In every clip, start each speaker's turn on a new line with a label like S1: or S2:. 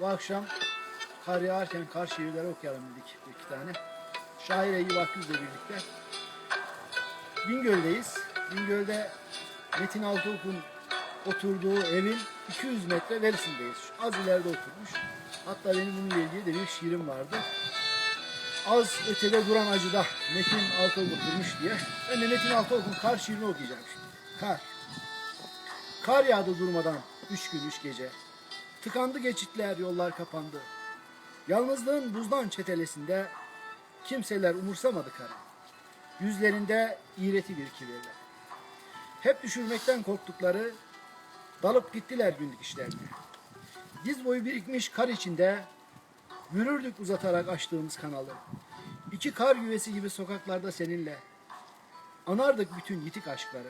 S1: bu akşam kar yağarken kar şiirleri okuyalım dedik bir iki tane. Şair Eyüp Akgüz'le birlikte. Bingöl'deyiz. Bingöl'de Metin Altıok'un oturduğu evin 200 metre verisindeyiz. Az ileride oturmuş. Hatta benim bununla ilgili de bir şiirim vardı. Az ötede duran acıda Metin Altıok oturmuş diye. Ben de Metin Altıok'un kar şiirini okuyacağım şimdi. Kar. Kar yağdı durmadan üç gün üç gece. Tıkandı geçitler, yollar kapandı. Yalnızlığın buzdan çetelesinde kimseler umursamadı karı. Yüzlerinde iğreti bir kibirle. Hep düşürmekten korktukları dalıp gittiler günlük işlerine. Diz boyu birikmiş kar içinde yürürdük uzatarak açtığımız kanalı. İki kar güvesi gibi sokaklarda seninle anardık bütün yitik aşkları.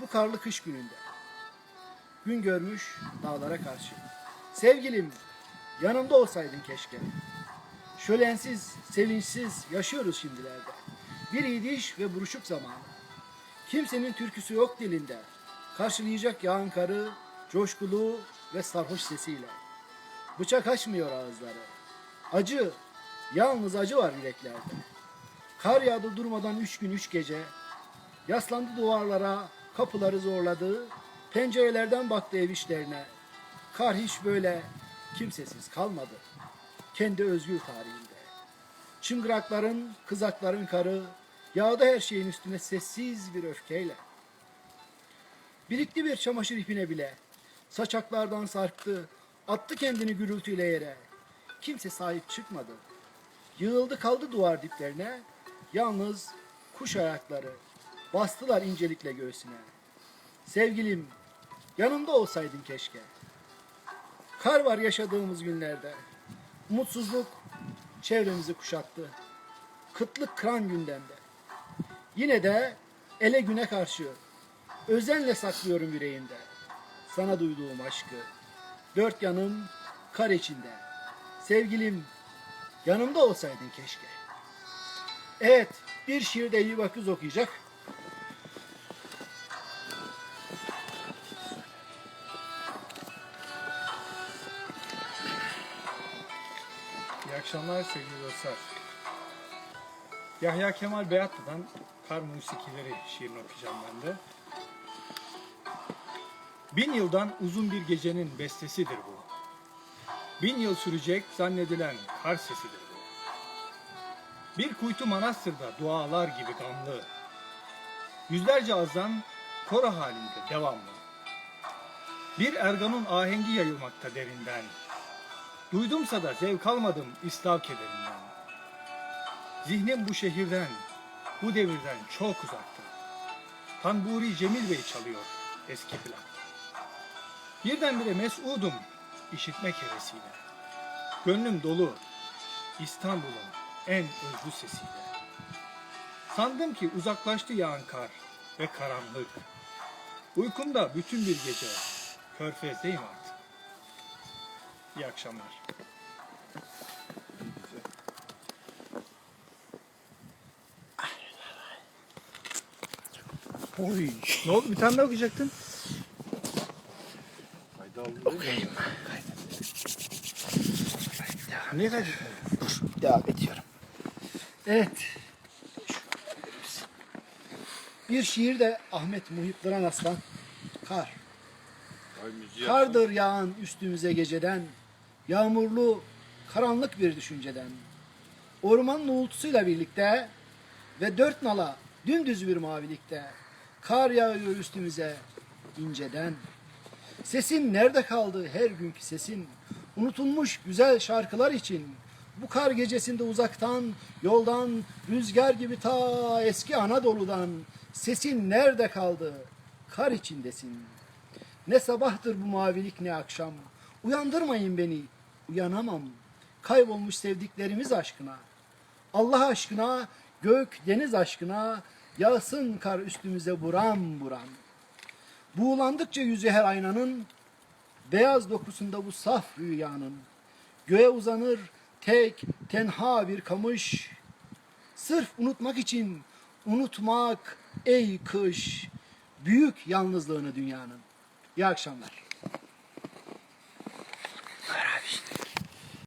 S1: Bu karlı kış gününde gün görmüş dağlara karşı. Sevgilim yanımda olsaydın keşke. Şölensiz, sevinçsiz yaşıyoruz şimdilerde. Bir idiş ve buruşuk zamanı. Kimsenin türküsü yok dilinde. Karşılayacak yağan karı, coşkulu ve sarhoş sesiyle. Bıçak açmıyor ağızları. Acı, yalnız acı var yüreklerde. Kar yağdı durmadan üç gün üç gece. Yaslandı duvarlara, kapıları zorladı. Pencerelerden baktı ev işlerine. Kar hiç böyle kimsesiz kalmadı. Kendi özgür tarihinde. Çıngırakların, kızakların karı, yağdı her şeyin üstüne sessiz bir öfkeyle. Birikti bir çamaşır ipine bile. Saçaklardan sarktı, attı kendini gürültüyle yere. Kimse sahip çıkmadı. Yığıldı kaldı duvar diplerine. Yalnız kuş ayakları bastılar incelikle göğsüne. Sevgilim, yanımda olsaydın keşke. Kar var yaşadığımız günlerde. Umutsuzluk çevremizi kuşattı. Kıtlık kıran gündemde. Yine de ele güne karşı özenle saklıyorum yüreğimde. Sana duyduğum aşkı. Dört yanım kar içinde. Sevgilim yanımda olsaydın keşke. Evet bir şiirde iyi bakız okuyacak.
S2: İyi akşamlar sevgili dostlar. Yahya Kemal Beyatlı'dan Kar Musikileri şiirini okuyacağım ben de. Bin yıldan uzun bir gecenin bestesidir bu. Bin yıl sürecek zannedilen kar sesidir bu. Bir kuytu manastırda dualar gibi gamlı. Yüzlerce azan koro halinde devamlı. Bir erganın ahengi yayılmakta derinden. Duydumsa da zevk almadım İslav kederinden. Zihnim bu şehirden, bu devirden çok uzakta. Tanburi Cemil Bey çalıyor eski plakta. Birdenbire mesudum işitmek hevesiyle. Gönlüm dolu İstanbul'un en özlü sesiyle. Sandım ki uzaklaştı yağan kar ve karanlık. Uykumda bütün bir gece körfezdeyim artık. İyi akşamlar.
S1: Oy.
S2: Ne oldu? Bir tane daha okuyacaktın.
S1: Okuyayım.
S2: Niye kaçırdın?
S1: Dur devam ediyorum. Evet. Bir şiir de Ahmet Muhip Duran Aslan. Kar. Kardır yağan üstümüze geceden, yağmurlu, karanlık bir düşünceden. Ormanın uğultusuyla birlikte ve dört nala dümdüz bir mavilikte kar yağıyor üstümüze inceden. Sesin nerede kaldı her günkü sesin? Unutulmuş güzel şarkılar için bu kar gecesinde uzaktan, yoldan, rüzgar gibi ta eski Anadolu'dan sesin nerede kaldı? Kar içindesin. Ne sabahtır bu mavilik ne akşam. Uyandırmayın beni, uyanamam. Kaybolmuş sevdiklerimiz aşkına. Allah aşkına, gök deniz aşkına yağsın kar üstümüze buram buram. Buğulandıkça yüzü her aynanın, beyaz dokusunda bu saf rüyanın. Göğe uzanır tek, tenha bir kamış. Sırf unutmak için unutmak ey kış. Büyük yalnızlığını dünyanın. İyi akşamlar.